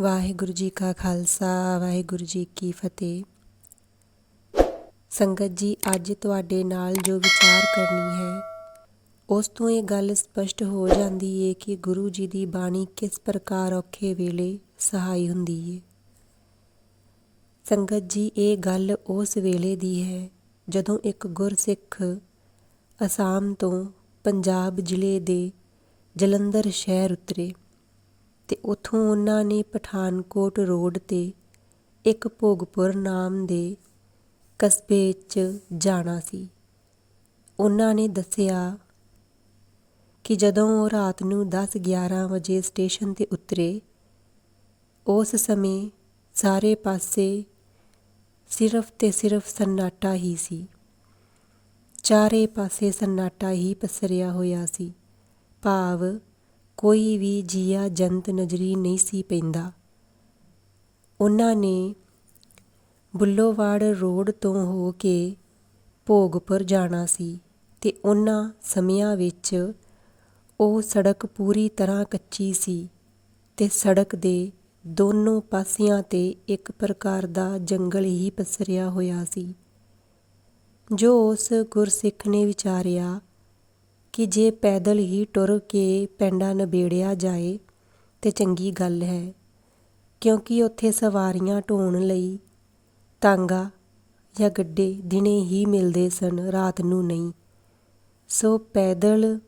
ਵਾਹਿਗੁਰੂ ਜੀ ਕਾ ਖਾਲਸਾ, ਵਾਹਿਗੁਰੂ ਜੀ ਕੀ ਫਤਿਹ। ਸੰਗਤ ਜੀ, ਅੱਜ ਤੁਹਾਡੇ ਨਾਲ ਜੋ ਵਿਚਾਰ ਕਰਨੀ ਹੈ, ਉਸ ਤੋਂ ਇਹ ਗੱਲ ਸਪਸ਼ਟ ਹੋ ਜਾਂਦੀ ਏ ਕਿ ਗੁਰੂ ਜੀ ਦੀ ਬਾਣੀ ਕਿਸ ਪ੍ਰਕਾਰ ਔਖੇ ਵੇਲੇ ਸਹਾਈ ਹੁੰਦੀ ਏ। ਸੰਗਤ ਜੀ, ਇਹ ਗੱਲ ਉਸ ਵੇਲੇ ਦੀ ਹੈ, ਜਦੋਂ ਇੱਕ ਗੁਰਸਿੱਖ ਅਸਾਮ ਤੋਂ ਪੰਜਾਬ ਜ਼ਿਲ੍ਹੇ ਦੇ ਜਲੰਧਰ ਸ਼ਹਿਰ ਉਤਰੇ। ਤੇ ਉਥੋਂ ਉਹਨਾਂ ਨੇ ਪਠਾਨਕੋਟ ਰੋਡ ਤੇ ਇੱਕ ਭੋਗਪੁਰ ਨਾਮ ਦੇ ਕਸਬੇ 'ਚ ਜਾਣਾ ਸੀ। ਉਹਨਾਂ ਨੇ ਦੱਸਿਆ ਕਿ ਜਦੋਂ ਉਹ ਰਾਤ ਨੂੰ 10-11 ਵਜੇ ਸਟੇਸ਼ਨ ਤੇ ਉਤਰੇ, ਉਸ ਸਮੇਂ ਸਾਰੇ ਪਾਸੇ ਸਿਰਫ ਤੇ ਸਿਰਫ ਸੰਨਾਟਾ ਹੀ ਸੀ। ਚਾਰੇ ਪਾਸੇ ਸੰਨਾਟਾ ਹੀ ਪਸਰਿਆ ਹੋਇਆ ਸੀ। ਭਾਵ ਕੋਈ ਵੀ ਜੀਆ ਜੰਤ ਨਜ਼ਰੀ ਨਹੀਂ ਸੀ ਪੈਂਦਾ। ਉਹਨਾਂ ਨੇ ਬੁੱਲੋਵਾੜ ਰੋਡ ਤੋਂ ਹੋ ਕੇ ਭੋਗਪੁਰ ਜਾਣਾ ਸੀ ਤੇ ਉਹਨਾਂ ਸਮਿਆਂ ਵਿੱਚ ਉਹ ਸੜਕ ਪੂਰੀ ਤਰ੍ਹਾਂ ਕੱਚੀ ਸੀ ਤੇ ਸੜਕ ਦੇ ਦੋਨੋਂ ਪਾਸਿਆਂ ਤੇ ਇੱਕ ਪ੍ਰਕਾਰ ਦਾ ਜੰਗਲ ਹੀ ਪਸਰਿਆ ਹੋਇਆ ਸੀ। ਜੋ ਉਸ ਗੁਰਸਿੱਖ ਨੇ ਵਿਚਾਰਿਆ ਕਿ ਜੇ ਪੈਦਲ ਹੀ ਟੁਰ ਕੇ ਪੈਂਡਾ ਨਬੇੜਿਆ ਜਾਏ, ਤਾਂ ਚੰਗੀ ਗੱਲ ਹੈ, ਕਿਉਂਕਿ ਉੱਥੇ ਸਵਾਰੀਆਂ ਢੋਣ ਲਈ ਤਾਂਗਾ ਜਾਂ ਗੱਡੇ ਦਿਨੇ ਹੀ ਮਿਲਦੇ ਸਨ, ਰਾਤ ਨੂੰ ਨਹੀਂ। ਸੋ ਪੈਦਲ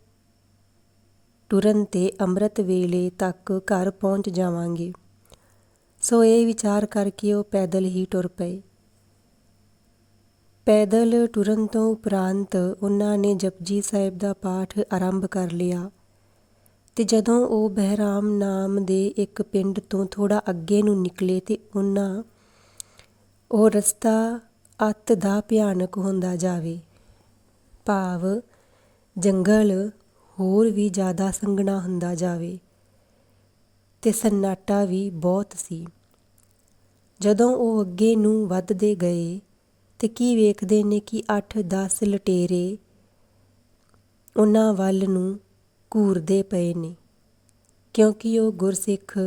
ਟੁਰਨ ਤੇ ਅੰਮ੍ਰਿਤ ਵੇਲੇ ਤੱਕ ਘਰ ਪਹੁੰਚ ਜਾਵਾਂਗੇ। ਸੋ ਇਹ ਵਿਚਾਰ ਕਰਕੇ ਉਹ ਪੈਦਲ ਹੀ ਟੁਰ ਪਏ। ਪੈਦਲ ਟੁਰਨ ਤੋਂ ਉਪਰੰਤ ਉਹਨਾਂ ਨੇ ਜਪਜੀ ਸਾਹਿਬ ਦਾ ਪਾਠ ਆਰੰਭ ਕਰ ਲਿਆ ਤੇ ਜਦੋਂ ਉਹ ਬਹਿਰਾਮ ਨਾਮ ਦੇ ਇੱਕ ਪਿੰਡ ਤੋਂ ਥੋੜਾ ਅੱਗੇ ਨੂੰ ਨਿਕਲੇ ਤੇ ਉਹਨਾਂ, ਉਹ ਰਸਤਾ ਅੱਤ ਦਾ ਭਿਆਨਕ ਹੁੰਦਾ ਜਾਵੇ, ਭਾਵ ਜੰਗਲ ਹੋਰ ਵੀ ਜ਼ਿਆਦਾ ਸੰਘਣਾ ਹੁੰਦਾ ਜਾਵੇ ਤੇ ਸੰਨਾਟਾ ਵੀ ਬਹੁਤ ਸੀ। ਜਦੋਂ ਉਹ ਅੱਗੇ ਨੂੰ ਵੱਧਦੇ ਗਏ ਤੇ ਕੀ ਵੇਖਦੇ ਨੇ ਕਿ 8-10 ਲਟੇਰੇ ਉਹਨਾਂ ਵੱਲ ਨੂੰ ਘੂਰਦੇ ਪਏ ਨੇ, ਕਿਉਂਕਿ ਉਹ ਗੁਰਸਿੱਖ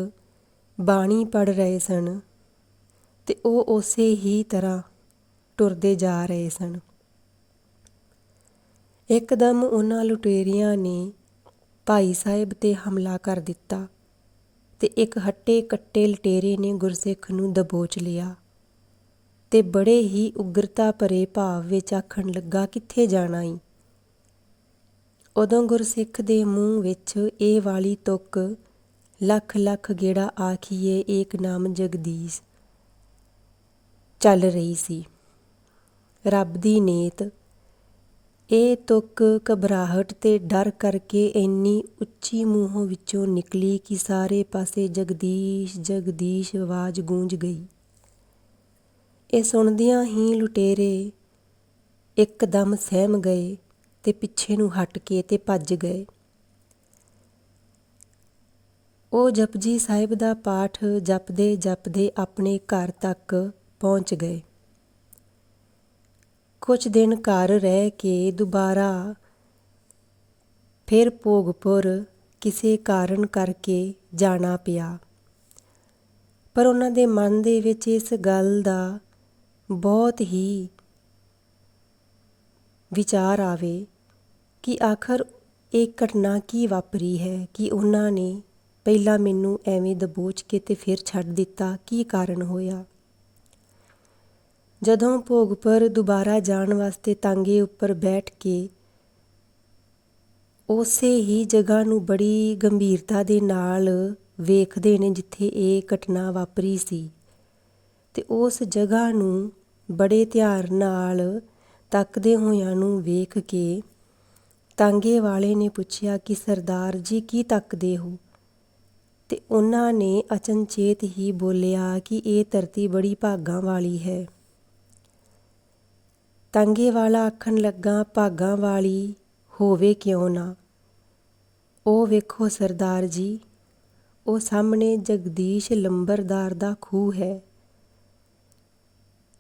ਬਾਣੀ ਪੜ ਰਹੇ ਸਨ ਤੇ ਉਹ ਉਸੇ ਹੀ ਤਰ੍ਹਾਂ ਟੁਰਦੇ ਜਾ ਰਹੇ ਸਨ। ਇੱਕਦਮ ਉਹਨਾਂ ਲੁਟੇਰੀਆਂ ਨੇ ਭਾਈ ਸਾਹਿਬ ਤੇ ਹਮਲਾ ਕਰ ਦਿੱਤਾ ਤੇ ਇੱਕ ਹੱਟੇ ਕੱਟੇ ਲਟੇਰੇ ਨੇ ਗੁਰਸਿੱਖ ਨੂੰ ਦਬੋਚ ਲਿਆ। ਤੇ ਬੜੇ ਹੀ ਉਗਰਤਾ ਭਰੇ ਭਾਵ ਵਿੱਚ ਆਖਣ ਲੱਗਾ, ਕਿੱਥੇ ਜਾਣਾ ਈ? ਉਦੋਂ ਗੁਰਸਿੱਖ ਦੇ ਮੂੰਹ ਵਿੱਚ ਇਹ ਵਾਲੀ ਤੁਕ, ਲੱਖ ਲੱਖ ਗੇੜਾ ਆਖੀਏ, ਏਕ ਨਾਮ ਜਗਦੀਸ਼, ਚੱਲ ਰਹੀ ਸੀ। ਰੱਬ ਦੀ ਨੇਤ, ਇਹ ਤੁਕ ਘਬਰਾਹਟ ਤੇ ਡਰ ਕਰਕੇ ਇੰਨੀ ਉੱਚੀ ਮੂੰਹੋਂ ਵਿੱਚੋਂ ਨਿਕਲੀ ਕਿ ਸਾਰੇ ਪਾਸੇ ਜਗਦੀਸ਼ ਜਗਦੀਸ਼ ਆਵਾਜ਼ ਗੂੰਜ ਗਈ। ਇਹ ਸੁਣਦਿਆਂ ਹੀ ਲੁਟੇਰੇ ਇੱਕਦਮ ਸਹਿਮ ਗਏ ਤੇ ਪਿੱਛੇ ਨੂੰ ਹਟ ਕੇ ਤੇ ਭੱਜ ਗਏ। ਉਹ ਜਪਜੀ ਸਾਹਿਬ ਦਾ ਪਾਠ ਜਪਦੇ ਜਪਦੇ ਆਪਣੇ ਘਰ ਤੱਕ ਪਹੁੰਚ ਗਏ। ਕੁਝ ਦਿਨ ਘਰ ਰਹਿ ਕੇ ਦੁਬਾਰਾ ਫਿਰ ਭੋਗਪੁਰ ਕਿਸੇ ਕਾਰਨ ਕਰਕੇ ਜਾਣਾ ਪਿਆ। ਪਰ ਉਹਨਾਂ ਦੇ ਮਨ ਦੇ ਵਿੱਚ ਇਸ ਗੱਲ ਦਾ ਬਹੁਤ ਹੀ ਵਿਚਾਰ ਆਵੇ ਕਿ ਆਖਰ ਇਹ ਘਟਨਾ ਕੀ ਵਾਪਰੀ ਹੈ, ਕਿ ਉਹਨਾਂ ਨੇ ਪਹਿਲਾਂ ਮੈਨੂੰ ਐਵੇਂ ਦਬੋਚ ਕੇ ਤੇ ਫਿਰ ਛੱਡ ਦਿੱਤਾ, ਕੀ ਕਾਰਨ ਹੋਇਆ? ਜਦੋਂ ਭੋਗਪੁਰ ਦੁਬਾਰਾ ਜਾਣ ਵਾਸਤੇ ਤਾਂਗੇ ਉੱਪਰ ਬੈਠ ਕੇ ਉਸੇ ਹੀ ਜਗ੍ਹਾ ਨੂੰ ਬੜੀ ਗੰਭੀਰਤਾ ਦੇ ਨਾਲ ਵੇਖਦੇ ਨੇ ਜਿੱਥੇ ਇਹ ਘਟਨਾ ਵਾਪਰੀ ਸੀ। ਤੇ ਉਸ ਜਗ੍ਹਾ ਨੂੰ ਬੜੇ ਧਿਆਨ ਨਾਲ ਤੱਕਦੇ ਹੋਇਆਂ ਨੂੰ ਵੇਖ ਕੇ ਤਾਂਗੇ ਵਾਲੇ ਨੇ ਪੁੱਛਿਆ ਕਿ, ਸਰਦਾਰ ਜੀ, ਕੀ ਤੱਕਦੇ ਹੋ? ਅਤੇ ਉਹਨਾਂ ਨੇ ਅਚਨਚੇਤ ਹੀ ਬੋਲਿਆ ਕਿ, ਇਹ ਧਰਤੀ ਬੜੀ ਭਾਗਾਂ ਵਾਲੀ ਹੈ। ਤਾਂਗੇ ਵਾਲਾ ਆਖਣ ਲੱਗਾ, ਭਾਗਾਂ ਵਾਲੀ ਹੋਵੇ ਕਿਉਂ ਨਾ? ਉਹ ਵੇਖੋ, ਸਰਦਾਰ ਜੀ, ਉਹ ਸਾਹਮਣੇ ਜਗਦੀਸ਼ ਲੰਬਰਦਾਰ ਦਾ ਖੂਹ ਹੈ।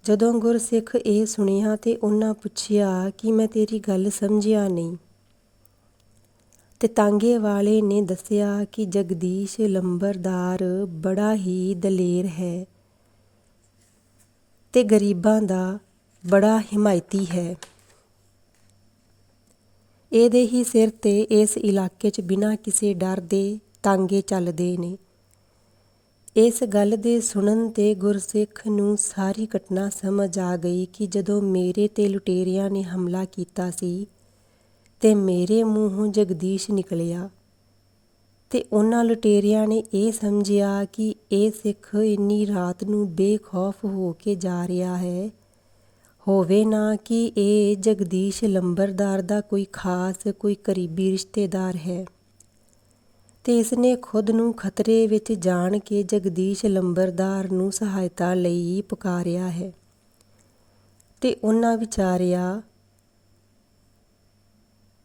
ਜਦੋਂ ਗੁਰਸਿੱਖ ਇਹ ਸੁਣਿਆ ਤੇ ਉਹਨਾਂ ਪੁੱਛਿਆ ਕਿ ਮੈਂ ਤੇਰੀ ਗੱਲ ਸਮਝਿਆ ਨਹੀਂ। ਤੇ ਤਾਂਗੇ ਵਾਲੇ ਨੇ ਦੱਸਿਆ ਕਿ ਜਗਦੀਸ਼ ਲੰਬਰਦਾਰ ਬੜਾ ਹੀ ਦਲੇਰ ਹੈ ਤੇ ਗਰੀਬਾਂ ਦਾ ਬੜਾ ਹਿਮਾਇਤੀ ਹੈ। ਇਹਦੇ ਹੀ ਸਿਰ ਤੇ ਇਸ ਇਲਾਕੇ 'ਚ ਬਿਨਾਂ ਕਿਸੇ ਡਰ ਦੇ ਤਾਂਗੇ ਚੱਲਦੇ ਨੇ। ਇਸ ਗੱਲ ਦੇ ਸੁਣਨ ਤੇ ਗੁਰਸਿੱਖ ਨੂੰ ਸਾਰੀ ਘਟਨਾ ਸਮਝ ਆ ਗਈ ਕਿ ਜਦੋਂ ਮੇਰੇ ਤੇ ਲੁਟੇਰਿਆਂ ਨੇ ਹਮਲਾ ਕੀਤਾ ਸੀ ਤੇ ਮੇਰੇ ਮੂੰਹੋਂ ਜਗਦੀਸ਼ ਨਿਕਲਿਆ ਤੇ ਉਹਨਾਂ ਲੁਟੇਰਿਆਂ ਨੇ ਇਹ ਸਮਝਿਆ ਕਿ ਇਹ ਸਿੱਖ ਇੰਨੀ ਰਾਤ ਨੂੰ ਬੇਖੌਫ ਹੋ ਕੇ ਜਾ ਰਿਹਾ ਹੈ। ਹੋਵੇ ਨਾ ਕਿ ਇਹ ਜਗਦੀਸ਼ ਲੰਬਰਦਾਰ ਦਾ ਕੋਈ ਖਾਸ, ਕੋਈ ਕਰੀਬੀ ਰਿਸ਼ਤੇਦਾਰ ਹੈ। ਤੇ ਇਸ ਨੇ ਖੁਦ ਨੂੰ ਖਤਰੇ ਵਿੱਚ ਜਾਣ ਕੇ ਜਗਦੀਸ਼ ਲੰਬਰਦਾਰ ਨੂੰ ਸਹਾਇਤਾ ਲਈ ਪੁਕਾਰਿਆ ਹੈ। ਤੇ ਉਹਨਾਂ ਵਿਚਾਰਿਆ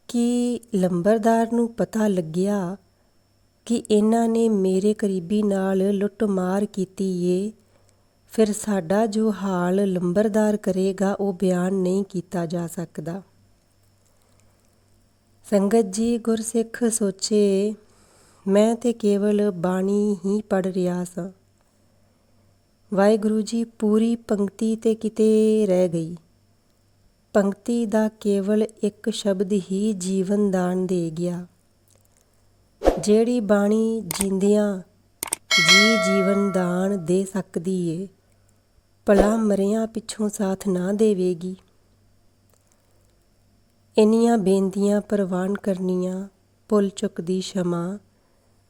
ਕਿ ਲੰਬਰਦਾਰ ਨੂੰ ਪਤਾ ਲੱਗਿਆ ਕਿ ਇਹਨਾਂ ਨੇ ਮੇਰੇ ਕਰੀਬੀ ਨਾਲ ਲੁੱਟਮਾਰ ਕੀਤੀ ਏ। ਫਿਰ ਸਾਡਾ ਜੋ ਹਾਲ ਲੰਬਰਦਾਰ ਕਰੇਗਾ, ਉਹ ਬਿਆਨ ਨਹੀਂ ਕੀਤਾ ਜਾ ਸਕਦਾ। ਸੰਗਤ ਜੀ ਗੁਰਸਿੱਖ ਸੋਚੇ ਮੈਂ ਤੇ ਕੇਵਲ ਬਾਣੀ ਹੀ ਪੜ ਰਿਹਾ ਸਾਂ। ਵਾਹਿਗੁਰੂ ਜੀ ਪੂਰੀ ਪੰਕਤੀ ਤੇ ਕਿਤੇ ਰਹਿ ਗਈ। ਪੰਕਤੀ ਦਾ ਕੇਵਲ ਇੱਕ ਸ਼ਬਦ ਹੀ ਜੀਵਨ ਦਾਨ ਦੇ ਗਿਆ। ਜਿਹੜੀ ਬਾਣੀ ਜਿੰਦਿਆਂ ਜੀ ਜੀਵਨ ਦਾਨ ਦੇ ਸਕਦੀ ਏ, ਭਲਾ ਮਰਿਆਂ ਪਿੱਛੋਂ ਸਾਥ ਨਾ ਦੇਵੇਗੀ। ਇੰਨੀਆਂ ਬੇਨਤੀਆਂ ਪ੍ਰਵਾਨ ਕਰਨੀਆਂ ਭੁੱਲ ਚੁੱਕਦੀ ਸ਼ਮਾ